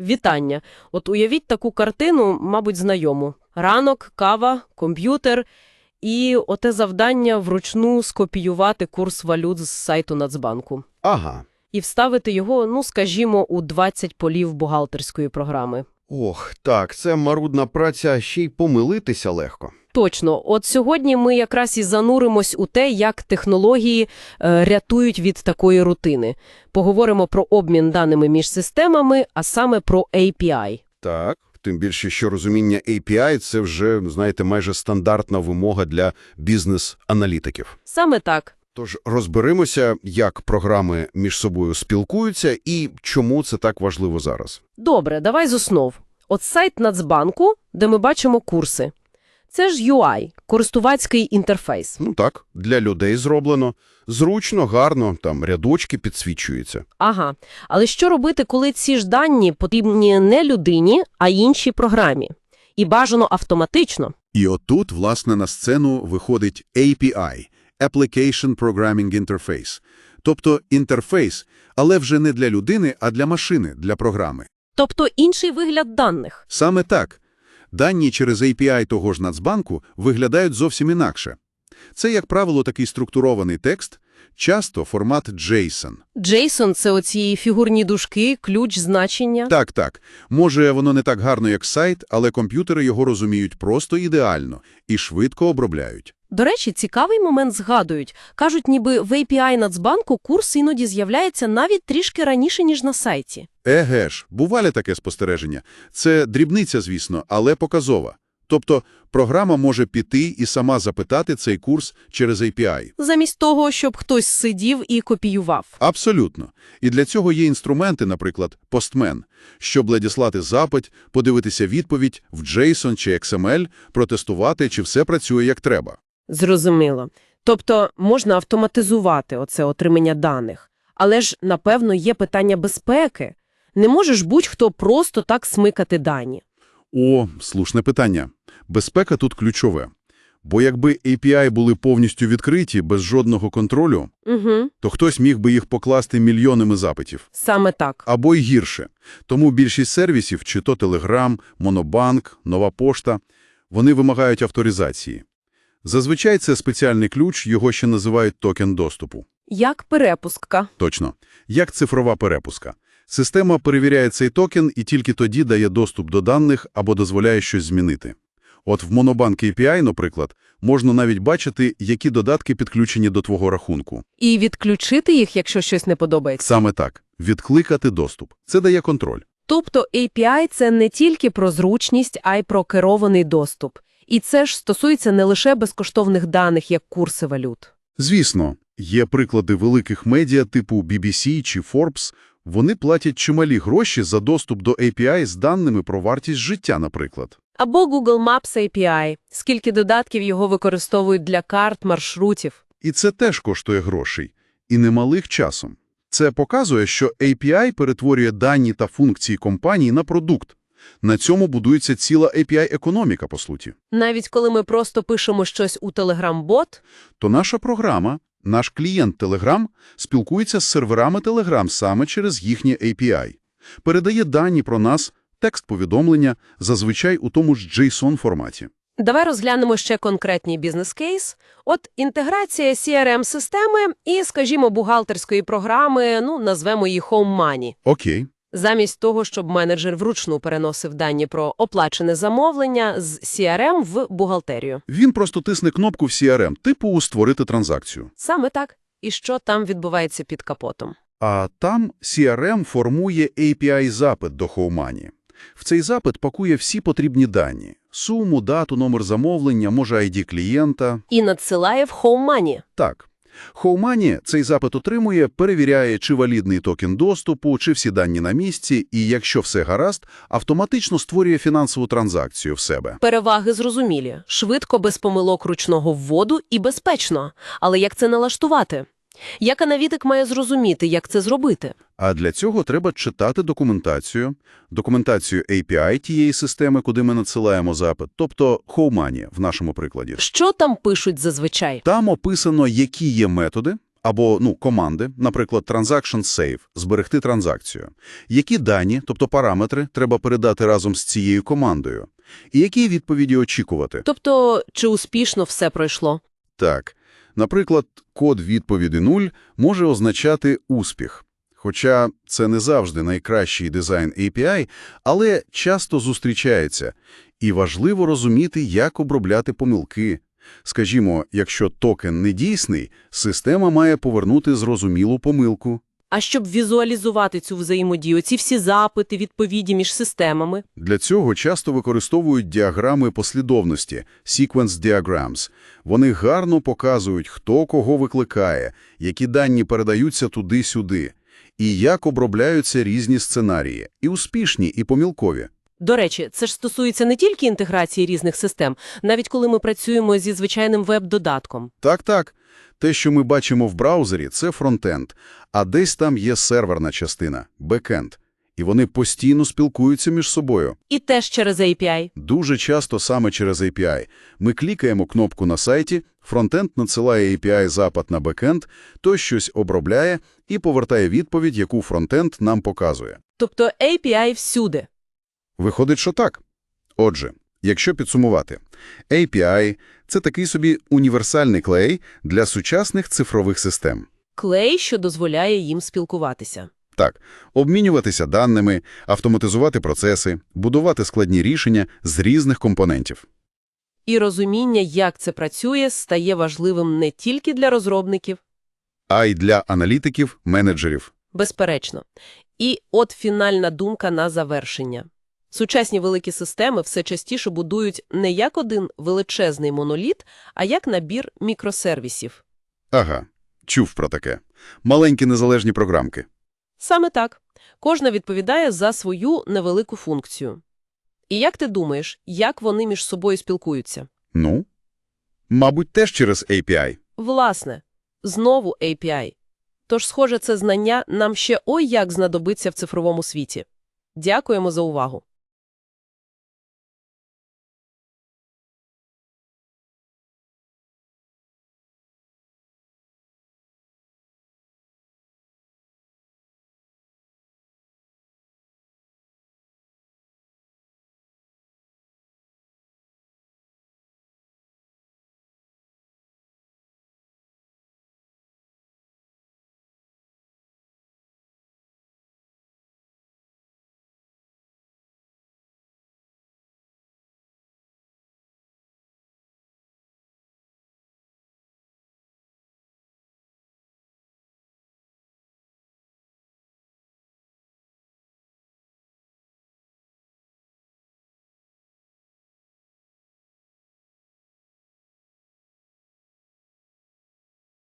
Вітання. От уявіть таку картину, мабуть, знайому. Ранок, кава, комп'ютер і оте завдання вручну скопіювати курс валют з сайту Нацбанку. Ага. І вставити його, ну, скажімо, у 20 полів бухгалтерської програми. Ох, так, це марудна праця, ще й помилитися легко. Точно. От сьогодні ми якраз і зануримось у те, як технології е, рятують від такої рутини. Поговоримо про обмін даними між системами, а саме про API. Так. Тим більше, що розуміння API – це вже, знаєте, майже стандартна вимога для бізнес-аналітиків. Саме так. Тож розберемося, як програми між собою спілкуються і чому це так важливо зараз. Добре, давай з основ. От сайт Нацбанку, де ми бачимо курси. Це ж UI, користувацький інтерфейс. Ну так, для людей зроблено. Зручно, гарно, там рядочки підсвічуються. Ага. Але що робити, коли ці ж дані потрібні не людині, а іншій програмі? І бажано автоматично. І отут, власне, на сцену виходить API – Application Programming Interface, тобто інтерфейс, але вже не для людини, а для машини, для програми. Тобто інший вигляд даних. Саме так. Дані через API того ж Нацбанку виглядають зовсім інакше. Це, як правило, такий структурований текст, часто формат JSON. JSON – це оці фігурні дужки, ключ, значення. Так, так. Може, воно не так гарно, як сайт, але комп'ютери його розуміють просто ідеально і швидко обробляють. До речі, цікавий момент згадують. Кажуть, ніби в API Нацбанку курс іноді з'являється навіть трішки раніше, ніж на сайті. Еге ж, бувалі таке спостереження. Це дрібниця, звісно, але показова. Тобто програма може піти і сама запитати цей курс через API. Замість того, щоб хтось сидів і копіював. Абсолютно. І для цього є інструменти, наприклад, Postman, щоб надіслати запит, подивитися відповідь в JSON чи XML, протестувати, чи все працює як треба. Зрозуміло. Тобто можна автоматизувати оце отримання даних. Але ж, напевно, є питання безпеки. Не можеш будь-хто просто так смикати дані. О, слушне питання. Безпека тут ключове. Бо якби API були повністю відкриті, без жодного контролю, Угу. то хтось міг би їх покласти мільйонами запитів. Саме так. Або й гірше. Тому більшість сервісів, чи то Telegram, Монобанк, Нова Пошта, вони вимагають авторизації. Зазвичай це спеціальний ключ, його ще називають токен доступу. Як перепустка. Точно. Як цифрова перепуска. Система перевіряє цей токен і тільки тоді дає доступ до даних або дозволяє щось змінити. От в Monobank API, наприклад, можна навіть бачити, які додатки підключені до твого рахунку. І відключити їх, якщо щось не подобається. Саме так. Відкликати доступ. Це дає контроль. Тобто API – це не тільки про зручність, а й про керований доступ. І це ж стосується не лише безкоштовних даних, як курси валют. Звісно, є приклади великих медіа типу BBC чи Forbes. Вони платять чималі гроші за доступ до API з даними про вартість життя, наприклад. Або Google Maps API. Скільки додатків його використовують для карт, маршрутів. І це теж коштує грошей. І немалих часом. Це показує, що API перетворює дані та функції компанії на продукт. На цьому будується ціла API-економіка, по суті. Навіть коли ми просто пишемо щось у Telegram-бот, То наша програма, наш клієнт Telegram, спілкується з серверами Telegram саме через їхнє API. Передає дані про нас, текст повідомлення, зазвичай у тому ж JSON-форматі. Давай розглянемо ще конкретний бізнес-кейс. От інтеграція CRM-системи і, скажімо, бухгалтерської програми, ну, назвемо її Home Money. Окей. Замість того, щоб менеджер вручну переносив дані про оплачене замовлення з CRM в бухгалтерію. Він просто тисне кнопку в CRM, типу «Створити транзакцію». Саме так. І що там відбувається під капотом? А там CRM формує API-запит до Хоумані. В цей запит пакує всі потрібні дані – суму, дату, номер замовлення, може ID клієнта. І надсилає в Money. Так. Хоумані цей запит отримує, перевіряє, чи валідний токен доступу, чи всі дані на місці, і якщо все гаразд, автоматично створює фінансову транзакцію в себе. Переваги зрозумілі. Швидко, без помилок ручного вводу і безпечно. Але як це налаштувати? Як аналітик має зрозуміти, як це зробити? А для цього треба читати документацію, документацію API тієї системи, куди ми надсилаємо запит, тобто Хоумані в нашому прикладі. Що там пишуть зазвичай? Там описано, які є методи, або ну, команди, наприклад, Transaction Save, зберегти транзакцію. Які дані, тобто параметри, треба передати разом з цією командою? І які відповіді очікувати? Тобто, чи успішно все пройшло? Так, наприклад, код відповіді 0 може означати успіх. Хоча це не завжди найкращий дизайн API, але часто зустрічається. І важливо розуміти, як обробляти помилки. Скажімо, якщо токен недійсний, система має повернути зрозумілу помилку. А щоб візуалізувати цю взаємодію, ці всі запити, відповіді між системами, Для цього часто використовують діаграми послідовності – sequence diagrams. Вони гарно показують, хто кого викликає, які дані передаються туди-сюди, і як обробляються різні сценарії – і успішні, і помілкові. До речі, це ж стосується не тільки інтеграції різних систем, навіть коли ми працюємо зі звичайним веб-додатком. Так-так, те, що ми бачимо в браузері – це фронтенд, а десь там є серверна частина – бекенд. І вони постійно спілкуються між собою. І теж через API. Дуже часто саме через API. Ми клікаємо кнопку на сайті, фронтенд надсилає API-запит на бекенд, той щось обробляє і повертає відповідь, яку фронтенд нам показує. Тобто API всюди. Виходить, що так. Отже, якщо підсумувати, API – це такий собі універсальний клей для сучасних цифрових систем. Клей, що дозволяє їм спілкуватися. Так, обмінюватися даними, автоматизувати процеси, будувати складні рішення з різних компонентів. І розуміння, як це працює, стає важливим не тільки для розробників, А й для аналітиків, менеджерів. безперечно. І от фінальна думка на завершення. Сучасні великі системи все частіше будують не як один величезний моноліт, а як набір мікросервісів. Ага, чув про таке. Маленькі незалежні програмки. Саме так. Кожна відповідає за свою невелику функцію. І як ти думаєш, як вони між собою спілкуються? Ну? Мабуть, теж через API. Власне, знову API. Тож, схоже, це знання нам ще ой як знадобиться в цифровому світі. Дякуємо за увагу.